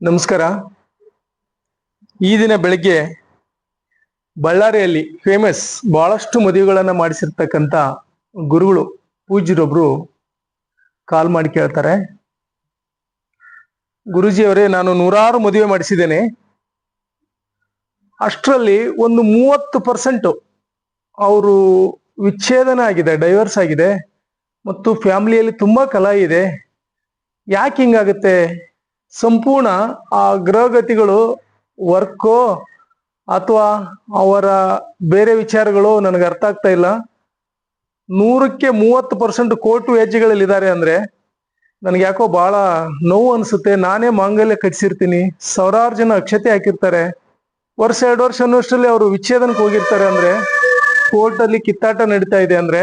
ನಮಸ್ಕಾರ. ಈ ದಿನ ಬೆಳಗ್ಗೆ ಬಳ್ಳಾರಿಯಲ್ಲಿ ಫೇಮಸ್ ಬಹಳಷ್ಟು ಮದುವೆಗಳನ್ನ ಮಾಡಿಸಿರ್ತಕ್ಕಂಥ ಗುರುಗಳು, ಪೂಜ್ಯರೊಬ್ರು ಕಾಲ್ ಮಾಡಿ ಕೇಳ್ತಾರೆ. ಗುರುಜಿ ಅವರೇ ನಾನು ನೂರಾರು ಮದುವೆ ಮಾಡಿಸಿದ್ದೇನೆ. ಅಷ್ಟರಲ್ಲಿ ಒಂದು ಮೂವತ್ತು ಪರ್ಸೆಂಟ್ ಅವರು ವಿಚ್ಛೇದನ ಆಗಿದೆ ಡೈವರ್ಸ್ ಆಗಿದೆ ಮತ್ತು ಫ್ಯಾಮಿಲಿಯಲ್ಲಿ ತುಂಬಾ ಕಲಹ ಇದೆ. ಯಾಕೆ ಹಿಂಗಾಗುತ್ತೆ? ಸಂಪೂರ್ಣ ಆ ಗ್ರಹಗತಿಗಳು, ವರ್ಕೋ ಅಥವಾ ಅವರ ಬೇರೆ ವಿಚಾರಗಳು ನನಗೆ ಅರ್ಥ ಆಗ್ತಾ ಇಲ್ಲ. ನೂರಕ್ಕೆ ಮೂವತ್ತು ಪರ್ಸೆಂಟ್ ಕೋರ್ಟು ಹೆಜ್ಜೆಗಳಲ್ಲಿ ಇದ್ದಾರೆ ಅಂದ್ರೆ ನನಗೆ ಯಾಕೋ ಬಹಳ ನೋವು ಅನ್ಸುತ್ತೆ. ನಾನೇ ಮಾಂಗಲ್ಯ ಕಟ್ಸಿರ್ತೀನಿ. ಸಾವಿರಾರು ಜನ ಅಕ್ಷತೆ ಹಾಕಿರ್ತಾರೆ. ವರ್ಷ, ಎರಡು ವರ್ಷ ಅನ್ನೋಷ್ಟರಲ್ಲಿ ಅವರು ವಿಚ್ಛೇದನಕ್ಕೆ ಹೋಗಿರ್ತಾರೆ ಅಂದ್ರೆ ಕೋರ್ಟಲ್ಲಿ ಕಿತ್ತಾಟ ನಡೀತಾ ಇದೆ ಅಂದ್ರೆ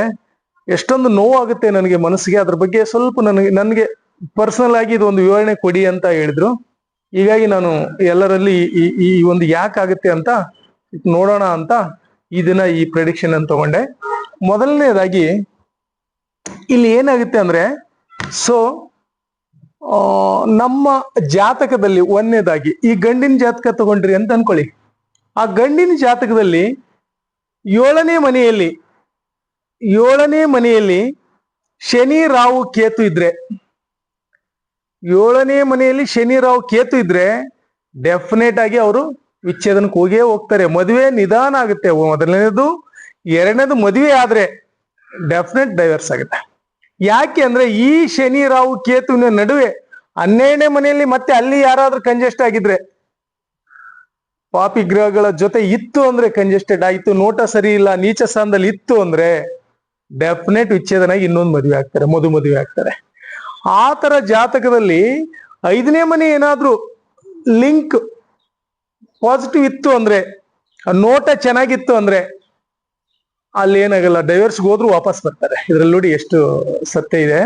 ಎಷ್ಟೊಂದು ನೋವಾಗುತ್ತೆ ನನಗೆ ಮನಸ್ಸಿಗೆ. ಅದ್ರ ಬಗ್ಗೆ ಸ್ವಲ್ಪ ನನಗೆ ನನಗೆ ಪರ್ಸನಲ್ ಆಗಿ ಇದು ಒಂದು ವಿವರಣೆ ಕೊಡಿ ಅಂತ ಹೇಳಿದ್ರು. ಹೀಗಾಗಿ ನಾನು ಎಲ್ಲರಲ್ಲಿ ಈ ಈ ಒಂದು ಯಾಕಾಗುತ್ತೆ ಅಂತ ನೋಡೋಣ ಅಂತ ಈ ದಿನ ಈ ಪ್ರೆಡಿಕ್ಷನ್ ಅನ್ನು ತಗೊಂಡೆ. ಮೊದಲನೇದಾಗಿ ಇಲ್ಲಿ ಏನಾಗುತ್ತೆ ಅಂದ್ರೆ ಸೊ ನಮ್ಮ ಜಾತಕದಲ್ಲಿ ಒಂದನೇದಾಗಿ ಈ ಗಂಡಿನ ಜಾತಕ ತಗೊಂಡ್ರಿ ಅಂತ ಅನ್ಕೊಳ್ಳಿ. ಆ ಗಂಡಿನ ಜಾತಕದಲ್ಲಿ ಏಳನೇ ಮನೆಯಲ್ಲಿ ಏಳನೇ ಮನೆಯಲ್ಲಿ ಶನಿ, ರಾಹು, ಕೇತು ಇದ್ರೆ ಏಳನೇ ಮನೆಯಲ್ಲಿ ಶನಿ ರಾವ್ ಕೇತು ಇದ್ರೆ ಡೆಫಿನೆಟ್ ಆಗಿ ಅವರು ವಿಚ್ಛೇದನಕ್ಕೆ ಹೋಗೇ ಹೋಗ್ತಾರೆ. ಮದುವೆ ನಿಧಾನ ಆಗುತ್ತೆ. ಮೊದಲನೇದು, ಎರಡನೇದು ಮದುವೆ ಆದ್ರೆ ಡೆಫಿನೆಟ್ ಡೈವರ್ಸ್ ಆಗುತ್ತೆ. ಯಾಕೆ ಅಂದ್ರೆ ಈ ಶನಿ ರಾವ್ ಕೇತುವಿನ ನಡುವೆ ಹನ್ನೆರಡನೇ ಮನೆಯಲ್ಲಿ ಮತ್ತೆ ಅಲ್ಲಿ ಯಾರಾದ್ರೂ ಕಂಜೆಸ್ಟ್ ಆಗಿದ್ರೆ, ಪಾಪಿ ಗ್ರಹಗಳ ಜೊತೆ ಇತ್ತು ಅಂದ್ರೆ ಕಂಜೆಸ್ಟೆಡ್ ಆಯ್ತು, ನೋಟ ಸರಿ ಇಲ್ಲ, ನೀಚ ಸ್ಥಾನದಲ್ಲಿ ಇತ್ತು ಅಂದ್ರೆ ಡೆಫಿನೆಟ್ ವಿಚ್ಛೇದನಾಗಿ ಇನ್ನೊಂದು ಮದುವೆ ಆಗ್ತಾರೆ ಮದು ಮದುವೆ ಆಗ್ತಾರೆ. ಆ ತರ ಜಾತಕದಲ್ಲಿ ಐದನೇ ಮನೆ ಏನಾದರೂ ಲಿಂಕ್ ಪಾಸಿಟಿವ್ ಇತ್ತು ಅಂದ್ರೆ ನೋಟ ಚೆನ್ನಾಗಿತ್ತು ಅಂದ್ರೆ, ಅಲ್ಲಿ ಏನಾಗಲ್ಲ ಡೈವರ್ಸ್ಗೆ ಹೋದ್ರು ವಾಪಸ್ ಬರ್ತಾರೆ. ಇದ್ರಲ್ಲಿ ನೋಡಿ ಎಷ್ಟು ಸತ್ಯ ಇದೆ.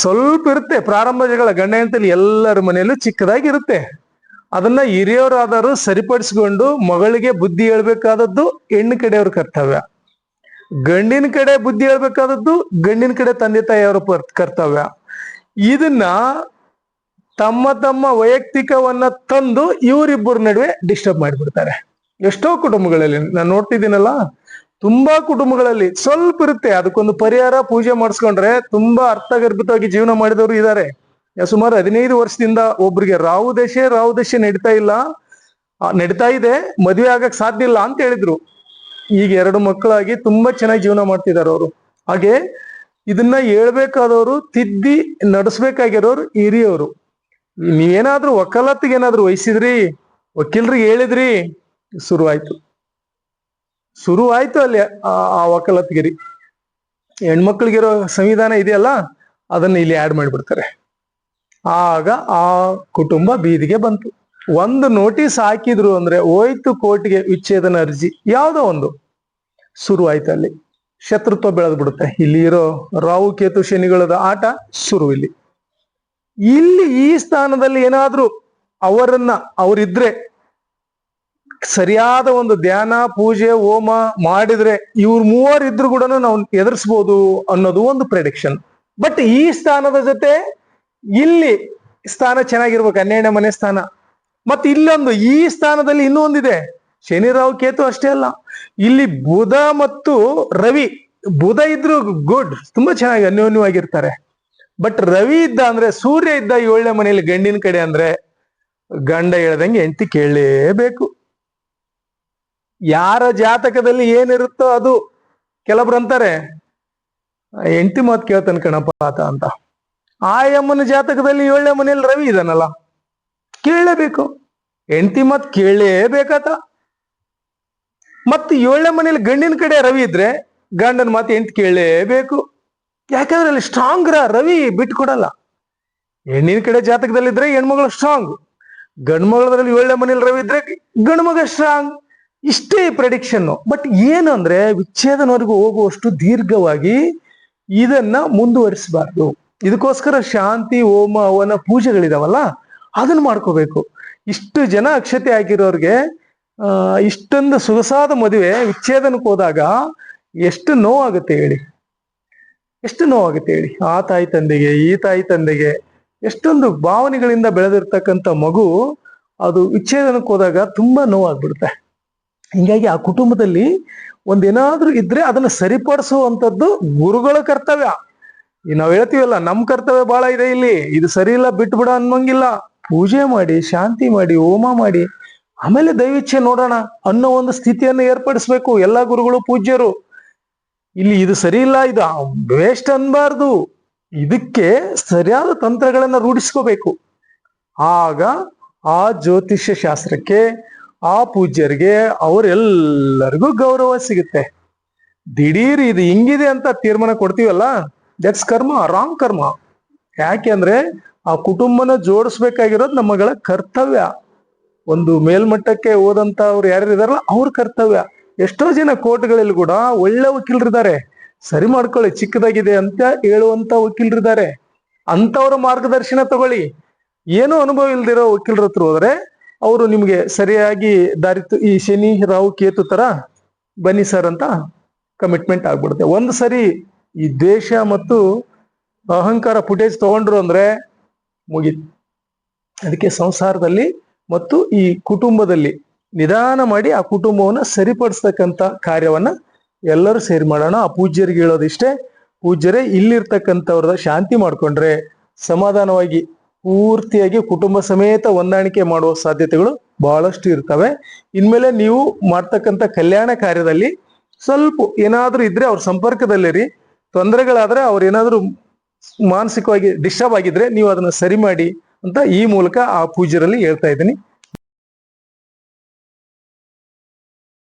ಸ್ವಲ್ಪ ಇರುತ್ತೆ, ಪ್ರಾರಂಭ ಜಗಳ, ಗಂಡ ಹೆಂಡತಿಲಿ ಎಲ್ಲರ ಮನೆಯಲ್ಲೂ ಚಿಕ್ಕದಾಗಿ ಇರುತ್ತೆ. ಅದನ್ನ ಹಿರಿಯವರಾದರೂ ಸರಿಪಡಿಸ್ಕೊಂಡು ಮಗಳಿಗೆ ಬುದ್ಧಿ ಹೇಳ್ಬೇಕಾದದ್ದು ಹೆಣ್ಣು ಕಡೆಯವ್ರ ಕರ್ತವ್ಯ. ಗಂಡಿನ ಕಡೆ ಬುದ್ಧಿ ಹೇಳ್ಬೇಕಾದದ್ದು ಗಂಡಿನ ಕಡೆ ತಂದೆ ತಾಯಿಯವರ ಕರ್ತವ್ಯ. ಇದನ್ನ ತಮ್ಮ ತಮ್ಮ ವೈಯಕ್ತಿಕವನ್ನ ತಂದು ಇವರಿಬ್ಬರ ನಡುವೆ ಡಿಸ್ಟರ್ಬ್ ಮಾಡಿಬಿಡ್ತಾರೆ. ಎಷ್ಟೋ ಕುಟುಂಬಗಳಲ್ಲಿ, ನಾನು ನೋಡ್ತಿದ್ದೀನಲ್ಲ, ತುಂಬಾ ಕುಟುಂಬಗಳಲ್ಲಿ ಸ್ವಲ್ಪ ಇರುತ್ತೆ, ಅದಕ್ಕೊಂದು ಪರಿಹಾರ ಪೂಜೆ ಮಾಡಿಸ್ಕೊಂಡ್ರೆ ತುಂಬಾ ಅರ್ಥಗರ್ಭಿತವಾಗಿ ಜೀವನ ಮಾಡಿದವರು ಇದ್ದಾರೆ ಸುಮಾರು ಹದಿನೈದು ವರ್ಷದಿಂದ ಒಬ್ರಿಗೆ ರಾವು ದಶೆ ರಾವು ದಶೆ ನಡೀತಾ ಇಲ್ಲ. ನಡೀತಾ ಇದೆ, ಮದುವೆ ಆಗಕ್ ಸಾಧ್ಯ ಇಲ್ಲ ಅಂತ ಹೇಳಿದ್ರು. ಈಗ ಎರಡು ಮಕ್ಕಳಾಗಿ ತುಂಬಾ ಚೆನ್ನಾಗಿ ಜೀವನ ಮಾಡ್ತಿದ್ದಾರೆ ಅವರು. ಹಾಗೆ ಇದನ್ನ ಹೇಳ್ಬೇಕಾದವರು, ತಿದ್ದಿ ನಡೆಸ್ಬೇಕಾಗಿರೋರು ಹಿರಿಯವರು. ನೀವೇನಾದ್ರೂ ವಕಾಲತ್ತಿಗೆ ಏನಾದ್ರೂ ವಹಿಸಿದ್ರಿ? ವಕೀಲರಿಗೆ ಹೇಳಿದ್ರಿ? ಶುರುವಾಯ್ತು ಶುರು ಆಯ್ತು ಅಲ್ಲಿ ಆ- ಆ ವಕಾಲತ್ಗಿರಿ. ಹೆಣ್ಮಕ್ಳಿಗಿರೋ ಸಂವಿಧಾನ ಇದೆಯಲ್ಲ, ಅದನ್ನ ಇಲ್ಲಿ ಆಡ್ ಮಾಡಿಬಿಡ್ತಾರೆ. ಆಗ ಆ ಕುಟುಂಬ ಬೀದಿಗೆ ಬಂತು. ಒಂದು ನೋಟಿಸ್ ಹಾಕಿದ್ರು ಅಂದ್ರೆ ಹೋಯ್ತು ಕೋರ್ಟ್ಗೆ ವಿಚ್ಛೇದನ ಅರ್ಜಿ, ಯಾವುದೋ ಒಂದು. ಶುರು ಆಯ್ತು ಅಲ್ಲಿ. ಶತ್ರುತ್ವ ಬೆಳೆದು ಬಿಡುತ್ತೆ. ಇಲ್ಲಿ ಇರೋ ರಾಹು, ಕೇತು, ಶನಿಗಳದ ಆಟ ಶುರು ಇಲ್ಲಿ. ಇಲ್ಲಿ ಈ ಸ್ಥಾನದಲ್ಲಿ ಏನಾದ್ರೂ ಅವರನ್ನ ಅವರಿದ್ರೆ ಸರಿಯಾದ ಒಂದು ಧ್ಯಾನ, ಪೂಜೆ, ಹೋಮ ಮಾಡಿದ್ರೆ ಇವ್ರ ಮೂವರಿದ್ರು ಕೂಡ ನಾವು ಎದುರಿಸ್ಬೋದು ಅನ್ನೋದು ಒಂದು ಪ್ರೆಡಿಕ್ಷನ್ ಬಟ್ ಈ ಸ್ಥಾನದ ಜೊತೆ ಇಲ್ಲಿ ಸ್ಥಾನ ಚೆನ್ನಾಗಿರ್ಬೇಕು, ಹನ್ನೆರಡನೇ ಮನೆ ಸ್ಥಾನ. ಮತ್ತೆ ಇಲ್ಲೊಂದು ಈ ಸ್ಥಾನದಲ್ಲಿ ಇನ್ನೂ ಒಂದಿದೆ ಶನಿ ರಾಹು ಕೇತು ಅಷ್ಟೇ ಅಲ್ಲ. ಇಲ್ಲಿ ಬುಧ ಮತ್ತು ರವಿ, ಬುಧ ಇದ್ರು ಗುಡ್ ತುಂಬಾ ಚೆನ್ನಾಗಿ ಅನ್ಯೋನ್ಯವಾಗಿರ್ತಾರೆ. ಬಟ್ ರವಿ ಇದ್ದ ಅಂದ್ರೆ, ಸೂರ್ಯ ಇದ್ದ ಏಳನೇ ಮನೆಯಲ್ಲಿ ಗಂಡಿನ ಕಡೆ ಅಂದ್ರೆ, ಗಂಡ ಹೇಳ್ದಂಗೆ ಹೆಂಡತಿ ಕೇಳಲೇಬೇಕು. ಯಾರ ಜಾತಕದಲ್ಲಿ ಏನಿರುತ್ತೋ ಅದು ಕೆಲವ್ರು ಅಂತಾರೆ, ಹೆಂಡತಿ ಮಾತು ಕೇಳ್ತಾನೆ ಕಣಪ್ಪ ಆತ ಅಂತ. ಆ ಯಮ್ಮನ ಜಾತಕದಲ್ಲಿ ಏಳನೇ ಮನೆಯಲ್ಲಿ ರವಿ ಇದಾನಲ್ಲ, ಕೇಳಲೇಬೇಕು. ಹೆಂಡತಿ ಮಾತು ಕೇಳಲೇಬೇಕಾತ. ಮತ್ತೆ ಏಳನೇ ಮನೇಲಿ ಗಂಡಿನ ಕಡೆ ರವಿ ಇದ್ರೆ, ಗಂಡನ ಮಾತು ಎಂಟು ಕೇಳಲೇಬೇಕು ಯಾಕಂದ್ರೆ ಅಲ್ಲಿ ಸ್ಟ್ರಾಂಗ್ ರವಿ ಬಿಟ್ಕೊಡಲ್ಲ ಹೆಣ್ಣಿನ ಕಡೆ ಜಾತಕದಲ್ಲಿದ್ರೆ ಹೆಣ್ಮಗಳು ಸ್ಟ್ರಾಂಗ್ ಗಂಡು ಮಗಳದ್ರಲ್ಲಿ ಏಳನೇ ಮನೇಲಿ ರವಿ ಇದ್ರೆ ಗಂಡು ಮಗ ಸ್ಟ್ರಾಂಗ್ ಇಷ್ಟೇ ಪ್ರೆಡಿಕ್ಷನ್ ಬಟ್ ಏನು ಅಂದ್ರೆ ವಿಚ್ಛೇದನವರೆಗೂ ಹೋಗುವಷ್ಟು ದೀರ್ಘವಾಗಿ ಇದನ್ನ ಮುಂದುವರಿಸಬಾರ್ದು. ಇದಕ್ಕೋಸ್ಕರ ಶಾಂತಿ ಓಮ ಅವನ ಪೂಜೆಗಳಿದಾವಲ್ಲ, ಅದನ್ನ ಮಾಡ್ಕೋಬೇಕು. ಇಷ್ಟು ಜನ ಅಕ್ಷತೆ ಹಾಕಿರೋರ್ಗೆ ಆ ಇಷ್ಟೊಂದು ಸೊಗಸಾದ ಮದುವೆ ವಿಚ್ಛೇದನಕ್ಕೆ ಹೋದಾಗ ಎಷ್ಟು ನೋವಾಗುತ್ತೆ ಹೇಳಿ. ಎಷ್ಟು ನೋವಾಗುತ್ತೆ ಹೇಳಿ. ಆ ತಾಯಿ ತಂದೆಗೆ, ಈ ತಾಯಿ ತಂದೆಗೆ ಎಷ್ಟೊಂದು ಭಾವನೆಗಳಿಂದ ಬೆಳೆದಿರ್ತಕ್ಕಂಥ ಮಗು ಅದು ವಿಚ್ಛೇದನಕ್ಕೆ ಹೋದಾಗ ತುಂಬಾ ನೋವಾಗ್ಬಿಡುತ್ತೆ. ಹಿಂಗಾಗಿ ಆ ಕುಟುಂಬದಲ್ಲಿ ಒಂದೇನಾದ್ರೂ ಇದ್ರೆ ಅದನ್ನ ಸರಿಪಡಿಸುವಂಥದ್ದು ಗುರುಗಳ ಕರ್ತವ್ಯ. ನಾವ್ ಹೇಳ್ತೀವಲ್ಲ ನಮ್ಮ ಕರ್ತವ್ಯ ಬಹಳ ಇದೆ ಇಲ್ಲಿ. ಇದು ಸರಿ ಇಲ್ಲ, ಬಿಟ್ಬಿಡ ಬಿಡ ಅನ್ನೋಂಗಿಲ್ಲ. ಪೂಜೆ ಮಾಡಿ, ಶಾಂತಿ ಮಾಡಿ, ಹೋಮ ಮಾಡಿ ಆಮೇಲೆ ದೈವಿಚ್ಛೆ ನೋಡೋಣ ಅನ್ನೋ ಒಂದು ಸ್ಥಿತಿಯನ್ನು ಏರ್ಪಡಿಸ್ಬೇಕು ಎಲ್ಲಾ ಗುರುಗಳು ಪೂಜ್ಯರು. ಇಲ್ಲಿ ಇದು ಸರಿ ಇಲ್ಲ, ಇದು ವೇಸ್ಟ್ ಅನ್ಬಾರ್ದು. ಇದಕ್ಕೆ ಸರಿಯಾದ ತಂತ್ರಗಳನ್ನ ರೂಢಿಸ್ಕೋಬೇಕು. ಆಗ ಆ ಜ್ಯೋತಿಷ್ಯ ಶಾಸ್ತ್ರಕ್ಕೆ, ಆ ಪೂಜ್ಯರಿಗೆ ಅವರೆಲ್ಲರಿಗೂ ಗೌರವ ಸಿಗುತ್ತೆ. ದಿಢೀರ್ ಇದು ಹಿಂಗಿದೆ ಅಂತ ತೀರ್ಮಾನ ಕೊಡ್ತೀವಲ್ಲ? ದಟ್ಸ್ ಕರ್ಮ ರಾಂಗ್ ಕರ್ಮ. ಯಾಕೆ ಅಂದ್ರೆ ಆ ಕುಟುಂಬನ ಜೋಡಿಸ್ಬೇಕಾಗಿರೋದು ನಮ್ಮಗಳ ಕರ್ತವ್ಯ. ಒಂದು ಮೇಲ್ಮಟ್ಟಕ್ಕೆ ಹೋದಂತ ಅವ್ರು ಯಾರ್ಯಾರು ಇದಾರಲ್ಲ, ಅವ್ರ ಕರ್ತವ್ಯ. ಎಷ್ಟೋ ಜನ ಕೋರ್ಟ್ಗಳಲ್ಲಿ ಕೂಡ ಒಳ್ಳೆ ವಕೀಲರಿದ್ದಾರೆ. ಸರಿ ಮಾಡ್ಕೊಳ್ಳಿ, ಚಿಕ್ಕದಾಗಿದೆ ಅಂತ ಹೇಳುವಂತ ವಕೀಲರಿದ್ದಾರೆ. ಅಂತವ್ರ ಮಾರ್ಗದರ್ಶನ ತಗೊಳ್ಳಿ. ಏನೂ ಅನುಭವ ಇಲ್ದಿರೋ ವಕೀಲರ ಹತ್ರ ಹೋದ್ರೆ ಅವರು ನಿಮ್ಗೆ ಸರಿಯಾಗಿ ದಾರಿ ಈ ಶನಿ, ರಾಹು, ಕೇತು ತರ ಬನ್ನಿ ಸರ್ ಅಂತ ಕಮಿಟ್ಮೆಂಟ್ ಆಗ್ಬಿಡುತ್ತೆ. ಒಂದು ಸರಿ ಈ ದೇಶ ಮತ್ತು ಅಹಂಕಾರ ಫುಟೇಜ್ ತಗೊಂಡ್ರು ಅಂದ್ರೆ ಮುಗೀತು. ಅದಕ್ಕೆ ಸಂಸಾರದಲ್ಲಿ ಮತ್ತು ಈ ಕುಟುಂಬದಲ್ಲಿ ನಿಧಾನ ಮಾಡಿ ಆ ಕುಟುಂಬವನ್ನ ಸರಿಪಡಿಸ್ತಕ್ಕಂಥ ಕಾರ್ಯವನ್ನ ಎಲ್ಲರೂ ಸೇರಿ ಮಾಡೋಣ. ಆ ಪೂಜ್ಯರಿಗೆ ಹೇಳೋದಿಷ್ಟೇ, ಪೂಜ್ಯರೇ ಇಲ್ಲಿರ್ತಕ್ಕಂಥವ್ರದ ಶಾಂತಿ ಮಾಡಿಕೊಂಡ್ರೆ ಸಮಾಧಾನವಾಗಿ ಪೂರ್ತಿಯಾಗಿ ಕುಟುಂಬ ಸಮೇತ ಹೊಂದಾಣಿಕೆ ಮಾಡುವ ಸಾಧ್ಯತೆಗಳು ಬಹಳಷ್ಟು ಇರ್ತವೆ. ಇನ್ಮೇಲೆ ನೀವು ಮಾಡ್ತಕ್ಕಂಥ ಕಲ್ಯಾಣ ಕಾರ್ಯದಲ್ಲಿ ಸ್ವಲ್ಪ ಏನಾದರೂ ಇದ್ರೆ ಅವ್ರ ಸಂಪರ್ಕದಲ್ಲಿರಿ ತೊಂದರೆಗಳಾದ್ರೆ ಅವ್ರು ಏನಾದರೂ ಮಾನಸಿಕವಾಗಿ ಡಿಸ್ಟರ್ಬ್ ಆಗಿದ್ರೆ ನೀವು ಅದನ್ನ ಸರಿ ಮಾಡಿ ಅಂತ ಈ ಮೂಲಕ ಆ ಪೂಜ್ಯರಲ್ಲಿ ಹೇಳ್ತಾ ಇದ್ದೀನಿ.